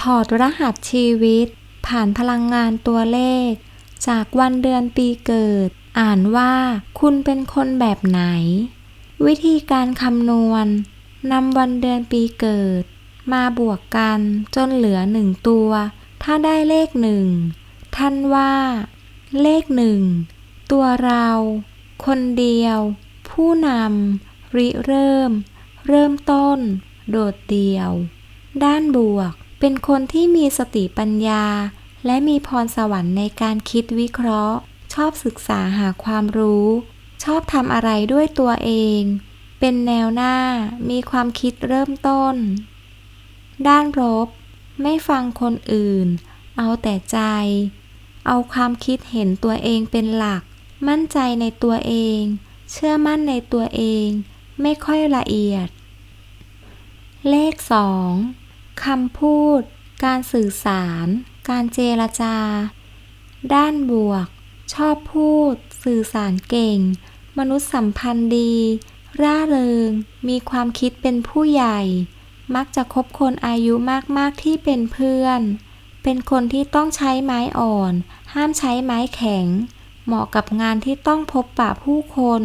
ถอดรหัสชีวิต ผ่านพลังงานตัวเลข จากวันเดือนปีเกิด อ่านว่าคุณเป็นคนแบบไหน วิธีการคำนวณนำวันเดือนปีเกิด มาบวกกันจนเหลือหนึ่งตัว ถ้าได้เลขหนึ่งท่านว่า เลขหนึ่งตัวเรา คนเดียว ผู้นำริเริ่ม เริ่มต้น โดดเดี่ยว ด้านบวก เป็นคนที่มีสติปัญญา และมีพรสวรรค์ในการคิดวิเคราะห์ ชอบศึกษาหาความรู้ ชอบทำอะไรด้วยตัวเอง เป็นแนวหน้า มีความคิดเริ่มต้น ด้านลบไม่ฟังคนอื่น เอาแต่ใจ เอาความคิดเห็นตัวเองเป็นหลัก มั่นใจในตัวเอง เชื่อมั่นในตัวเอง ไม่ค่อยละเอียด เลขสอง คำพูด การสื่อสาร การเจรจา ด้านบวก ชอบพูด สื่อสารเก่ง มนุษยสัมพันธ์ดี ร่าเริง มีความคิดเป็นผู้ใหญ่ มักจะคบคนอายุมากๆที่เป็นเพื่อน เป็นคนที่ต้องใช้ไม้อ่อน ห้ามใช้ไม้แข็ง เหมาะกับงานที่ต้องพบปะผู้คน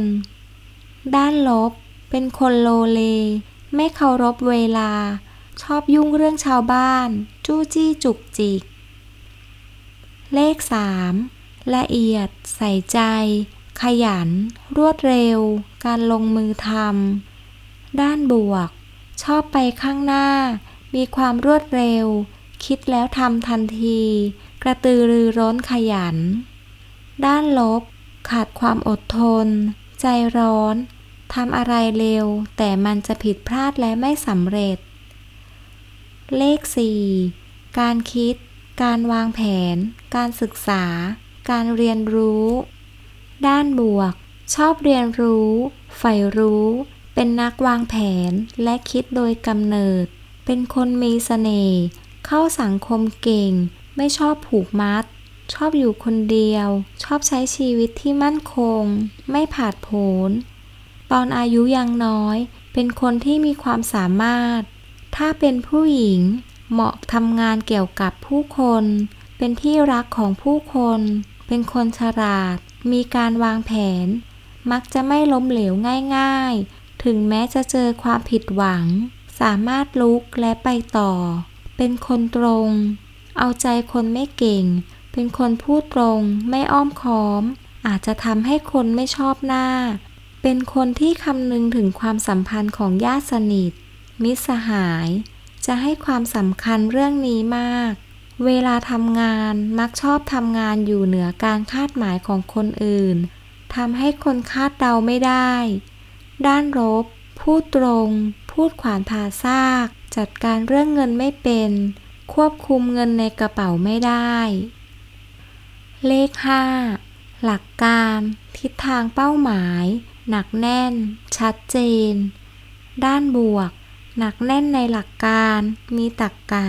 ด้านลบ เป็นคนโลเล ไม่เคารพเวลา ชอบยุ่งเรื่องชาวบ้าน จู้จี้จุกจิก เลขสามละเอียด ใส่ใจ ขยัน รวดเร็ว การลงมือทำด้านบวก ชอบไปข้างหน้า มีความรวดเร็ว คิดแล้วทำทันที กระตือรือร้นขยัน ด้านลบ ขาดความอดทน ใจร้อนทำอะไรเร็ว แต่มันจะผิดพลาดและไม่สำเร็จ เลข 4 การคิด การวางแผน การศึกษา การเรียนรู้ ด้านบวก ชอบเรียนรู้ใฝ่รู้ เป็นนักวางแผนและคิดโดยกำเนิด เป็นคนมีเสน่ห์ เข้าสังคมเก่ง ไม่ชอบผูกมัด ชอบอยู่คนเดียว ชอบใช้ชีวิตที่มั่นคง ไม่ผาดโผน ตอนอายุยังน้อย เป็นคนที่มีความสามารถ ถ้าเป็นผู้หญิง เหมาะทำงานเกี่ยวกับผู้คน เป็นที่รักของผู้คน เป็นคนฉลาด มีการวางแผน มักจะไม่ล้มเหลวง่ายๆ ถึงแม้จะเจอความผิดหวัง สามารถลุกและไปต่อ เป็นคนตรง เอาใจคนไม่เก่ง เป็นคนพูดตรง ไม่อ้อมค้อม อาจจะทำให้คนไม่ชอบหน้า เป็นคนที่คำนึงถึงความสัมพันธ์ของญาติสนิท มิตรสหาย จะให้ความสำคัญเรื่องนี้มาก เวลาทำงานมักชอบทำงานอยู่เหนือการคาดหมายของคนอื่นทำให้คนคาดเดาไม่ได้ ด้านลบพูดตรง พูดขวานผ่าซาก จัดการเรื่องเงินไม่เป็น ควบคุมเงินในกระเป๋าไม่ได้ เลข 5 หลักการ ทิศทางเป้าหมาย หนักแน่น ชัดเจน ด้านบวก หนักแน่นในหลักการ มีตรรกกะ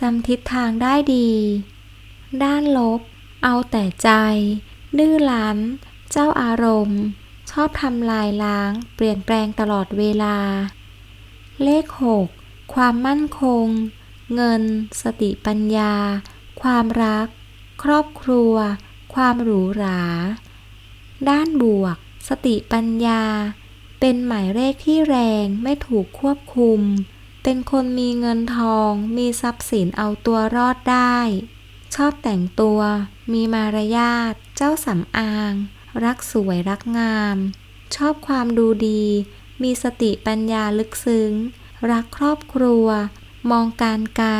จำทิศทางได้ดี ด้านลบ เอาแต่ใจ ดื้อรั้น เจ้าอารมณ์ ชอบทำลายล้าง เปลี่ยนแปลงตลอดเวลา เลข 6 ความมั่นคง เงิน สติปัญญา ความรัก ครอบครัว ความหรูหรา ด้านบวก สติปัญญา เป็นหมายเลขที่แรงไม่ถูกควบคุม เป็นคนมีเงินทอง มีทรัพย์สินเอาตัวรอดได้ ชอบแต่งตัว มีมารยาท เจ้าสำอาง รักสวยรักงาม ชอบความดูดี มีสติปัญญาลึกซึ้ง รักครอบครัว มองการไกล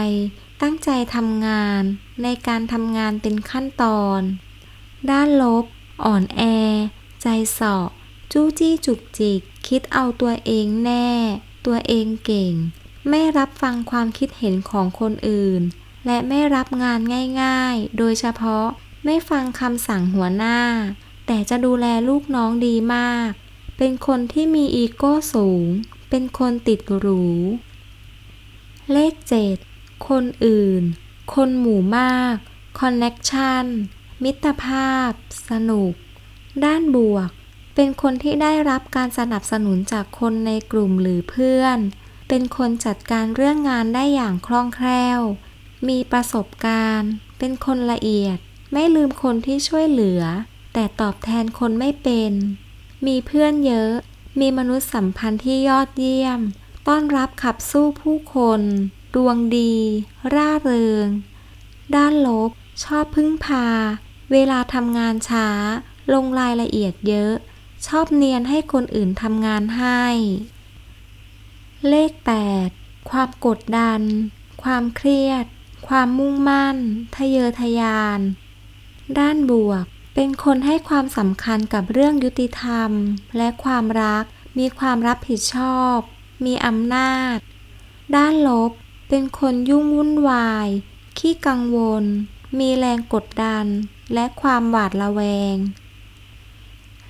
ตั้งใจทำงาน ในการทำงานเป็นขั้นตอน ด้านลบ อ่อนแอ ใจสาะ จู้จี้จุกจิก คิดเอาตัวเองแน่ ตัวเองเก่ง ไม่รับฟังความคิดเห็นของคนอื่น และไม่รับงานง่ายๆ โดยเฉพาะไม่ฟังคำสั่งหัวหน้า แต่จะดูแลลูกน้องดีมาก เป็นคนที่มีอีโก้สูง เป็นคนติดหรู เลข7คนอื่น คนหมู่มาก คอนเน็กชันมิตรภาพ สนุก ด้านบวก เป็นคนที่ได้รับการสนับสนุนจากคนในกลุ่มหรือเพื่อน เป็นคนจัดการเรื่องงานได้อย่างคล่องแคล่ว มีประสบการณ์ เป็นคนละเอียด ไม่ลืมคนที่ช่วยเหลือ แต่ตอบแทนคนไม่เป็น มีเพื่อนเยอะ มีมนุษยสัมพันธ์ที่ยอดเยี่ยม ต้อนรับขับสู้ผู้คน ดวงดี ร่าเริง ด้านลบ ชอบพึ่งพา เวลาทำงานช้า ลงรายละเอียดเยอะ ชอบเนียนให้คนอื่นทำงานให้ เลข 8 ความกดดัน ความเครียด ความมุ่งมั่น ทะเยอทะยาน ด้านบวก เป็นคนให้ความสำคัญกับเรื่องยุติธรรม และความรัก มีความรับผิดชอบ มีอำนาจ ด้านลบ เป็นคนยุ่งวุ่นวาย ขี้กังวล มีแรงกดดัน และความหวาดระแวง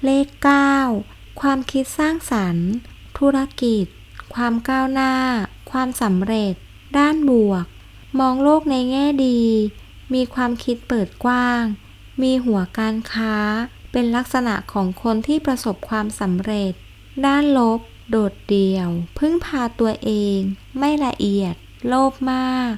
เลข 9 ความคิดสร้างสรรค์ ธุรกิจ ความก้าวหน้า ความสำเร็จ ด้านบวก มองโลกในแง่ดี มีความคิดเปิดกว้าง มีหัวการค้า เป็นลักษณะของคนที่ประสบความสำเร็จ ด้านลบ โดดเดี่ยว พึ่งพาตัวเอง ไม่ละเอียด โลภมาก